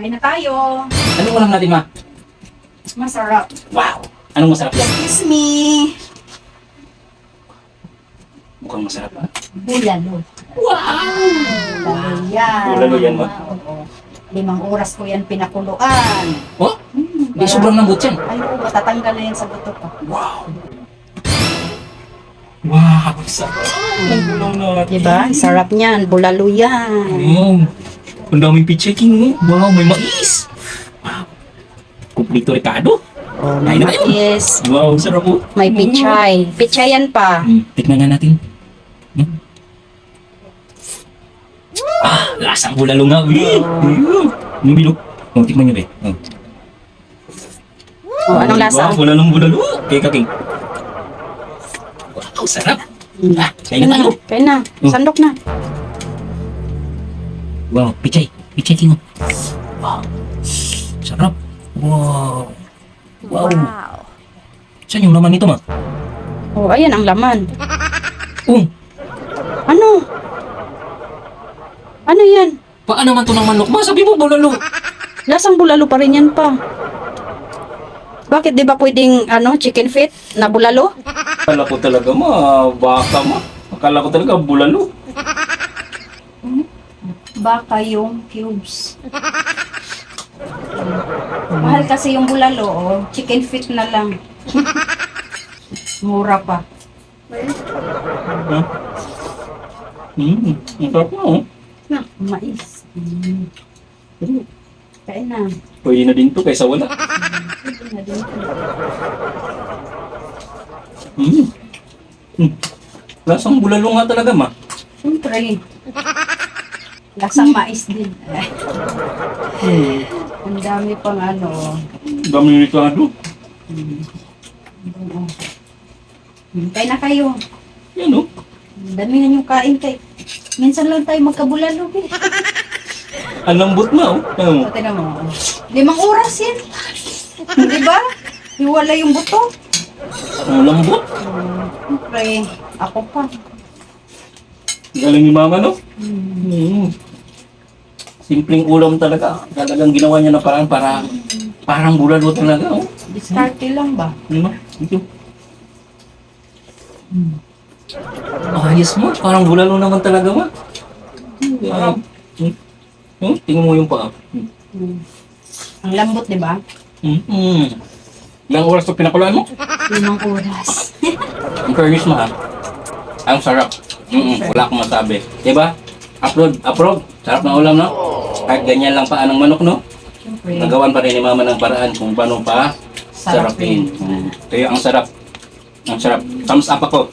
Kain na tayo. Anong ulam natin, ma? Masarap. Wow! Anong masarap yan? Excuse me. Mukhang masarap, ha? Bulalo. Wow! Bulalo yan. Bulalo yan, ma. Oo. Limang oras ko yan pinakuluan. Oh? Hmm, Di sobrang lambot yan. Ay, oo, matatanggal na yan sa buto ko. Wow! Wow! Sarap! Ang ulam natin. Diba? Sarap niyan. Bulalo yan. Wow! Ang daming pichay king, oh. Wow, may mais! Wow! Kumplito Ricardo. Oh, na tayo. Yes. Wow, sarap po. May pichay. Pichayan pa. Hmm, tikman nga natin. Hmm. Ah, lasang bulalo nga, be. Yung bilog. Oh, tikman nyo, be. Oh. Oh, anong lasa? Wow, bulalong bulalo. Kaya kaking. Wow, sarap. Ah, kain na tayo. Kain na. Oh. Sandok na. Wow, pichay. Pichay king. Wow. Sarap. Wow. Wow. Saan yung laman nito, ma? Oh, ayan ang laman. Oh, Ano? Ano yan? paano man to ng manok, ma? Sabi mo, bulalo. Lasang bulalo pa rin yan pa. Bakit di ba pwedeng ano, chicken feet na bulalo? Akala ko talaga, ma. Baka, ma. Akala ko talaga, bulalo. Baka yung cubes. Mahal kasi yung bulalo, oh. chicken feet na lang. Mura pa. Hmm. Hmm, ang sarap na, oh. Na, mais. Mm. Kain na. Pwede na din to kaysa wala. Pwede na din. Hmm. Hmm. Lasang bulalo nga talaga, ma. Siyempre. Lasang mais din. Hmm. Ang dami pang ano. Dami Ricardo. Oo. Hmm, Kain na kayo. Yan, oh. Ang Dami na yung kain kay. Minsan lang tayo magkabulalo. Eh. Ang lambot na, oh. Ano? So, tingnan mo. Limang oras yan. Di ba? Iwala yung buto. Ang lambot. Siyempre, ako pa. Galing ni mama, no? Hmm. Simpleng ulam talaga. Talagang ginawa niya na parang para parang bulalo talaga, oh. Diskarte lang ba? Ano? Ito. Ayos mo. Parang bulalo naman talaga, ma. Ah, hmm. Hmm, tingnan mo yung paa. Hmm. Hmm. Ang lambot, di ba? Hmm. Hmm. Ilang oras ito pinakulaan mo? Limang oras. Ang fairness mo, ha? Ang sarap. Mm wala akong masabi. Diba? Upload, approve. Sarap ng ulam, no? Kahit ganyan lang paan ng manok, no? Siyempre. Nagawan pa rin ni mama ng paraan kung paano pa Sarapin. sarapin. Mm. Kaya ang sarap. Ang sarap. Thumbs up ako.